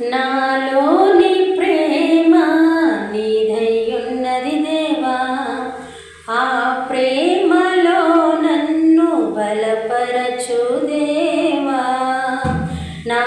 నాలోని ప్రేమ నీదయ్యున్నది దేవా ఆ ప్రేమలో నన్ను బలపరచు దేవా. నా